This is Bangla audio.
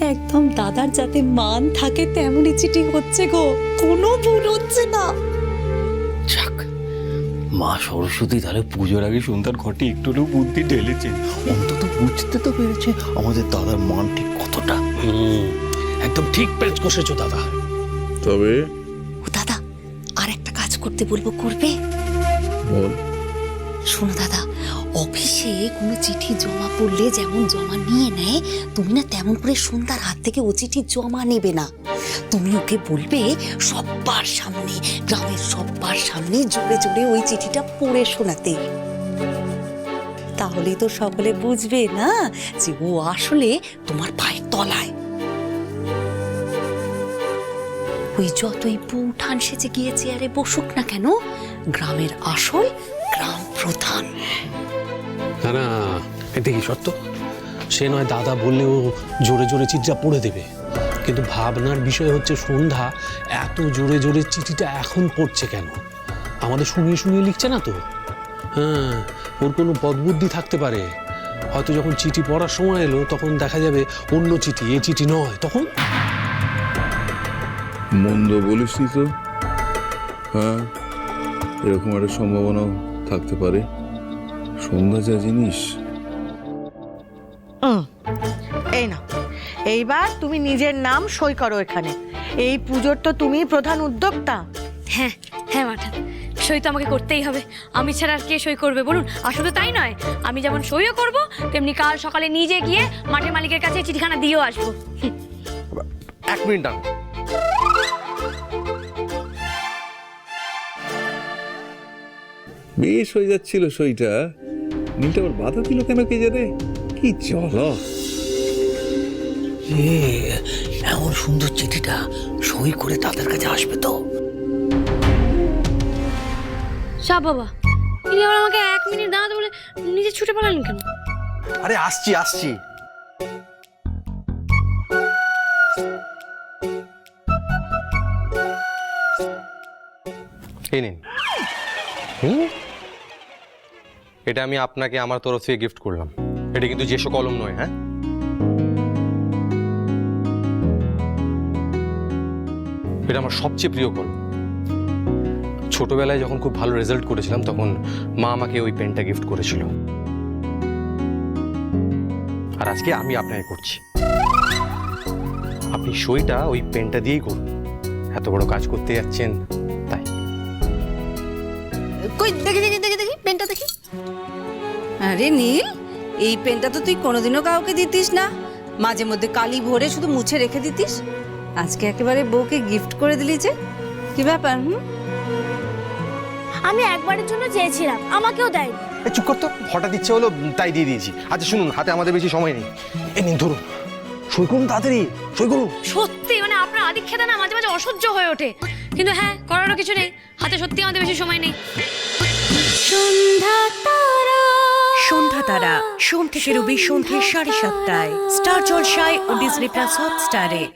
একদম দাদার যাতে মান থাকে তেমনই চিঠি হচ্ছে গো। কোনো ভুল হচ্ছে না। যাক মা সরস্বতী তাহলে পুজোর আগে সন্ধ্যার ঘটে একটু হলেও বুদ্ধি ঢেলেছে। অন্তত বুঝতে তো পেরেছে আমাদের দাদার মান ঠিক কতটা। হুম। একদম ঠিক পেরেছ কষেছো দাদা। তবে? ও দাদা আর একটা কাজ করতে বলব করবে? বল। শোনো দাদা অফিসে কোনো চিঠি জমা পড়লে যেমন জমা নিয়ে নেয়, তুমি না তেমন করে সন্ধ্যার হাত থেকে ও চিঠি জমা নেবে না। তুমি ওকে বলবে, সব্বার সামনে, গ্রামের সব্বার সামনে জোরে জোরে ওই চিঠিটা পড়ে শোনাতে। তাহলে তো সকলে বুঝবে না যে ও আসলে তোমার পায়ের তলায়। ওই যতই বউঠান সেজে গিয়ে চেয়ারে বসুক না কেন, গ্রামের আসল গ্রাম প্রধান। না না এ দেখি সত্য সে নয় দাদা বললেও জোরে জোরে চিঠিটা পড়ে দেবে। কিন্তু ভাবনার বিষয় হচ্ছে সন্ধ্যা এত জোরে জোরে চিঠিটা এখন পড়ছে কেন? আমাদের শুনিয়ে শুনিয়ে লিখছে না তো? হ্যাঁ ওর কোনো পদবুদ্ধি থাকতে পারে। হয়তো যখন চিঠি পড়ার সময় এলো তখন দেখা যাবে অন্য চিঠি এ চিঠি নয়। তখন? মন্দ বলিসনি তো? হ্যাঁ এরকম একটা সম্ভাবনাও থাকতে পারে। সন্ধ্যা যা জিনিস। এই না এইবার তুমি নিজের নাম সই করো এখানে। এই পুজোর তো তুমি প্রধান উদ্যোক্তা। হ্যাঁ হ্যাঁ মাঠান সই তো আমাকে করতেই হবে। আমি ছাড়া আর কে সই করবে বলুন? আসলে তাই নয়। আমি যেমন সইও করব তেমনি কাল সকালে নিজে গিয়ে মাঠের মালিকের কাছে চিঠিখানা দিয়েও আসব। এক মিনিট বেশ হয়ে যাচ্ছিল সইটা। নীলটা আবার বাধা দিল কেন কে জানে? কি চল এমন সুন্দর চিঠিটা সই করে তাদের কাছে আসবে তো। সব বাবা তিনি আবার আমাকে এক মিনিট দাঁড়াতে বলে নিজে ছুটে পালালেন কেন? আরে আসছি আসছি। এই নিন। হুম? এটা আমি আপনাকে আমার তরফ থেকে গিফট করলাম। এটা কিন্তু যেসব কলম নয় হ্যাঁ? এটা আমার সবচেয়ে প্রিয় কলম। ছোটবেলায় যখন খুব ভালো রেজাল্ট করেছিলাম, তখন মা আমাকে ওই পেনটা গিফট করেছিল। আর আজকে আমি আপনাকে করছি। আপনি সইটা ওই পেনটা দিয়েই করুন। এত বড় কাজ করতে যাচ্ছেন। কই দেখি দেখি দেখি দেখি পেনটা দেখি। আরে নীল এই পেনটা তো তুই কোনোদিনও কাউকে দিতিস না। মাঝে মধ্যে কালি ভরে শুধু মুছে রেখে দিতিস। আজকে একেবারে বউকে গিফট করে দিলি যে। কি ব্যাপার হুম? আমি একবারের জন্য চেয়েছিলাম আমাকেও দেয় এ, চুপ করতো হঠাৎ ইচ্ছে হলো তাই দিয়ে দিয়েছি। আচ্ছা শুনুন হাতে আমাদের বেশি সময় নেই। এ নিন ধরুন। সই করুন তাড়াতাড়ি সই করুন। সত্যি মানে আপনার আদিক্ষেতা না মাঝে মাঝে অসহ্য হয়ে ওঠে। কিন্তু হ্যাঁ করারও কিছু নেই। হাতে সত্যি আমাদের বেশি সময় নেই। সন্ধ্যা তারা, সোম থেকে রবি সন্ধ্যে সাড়ে সাতটায়। স্টার জলসায় ও ডিজনি প্লাস হটস্টারে।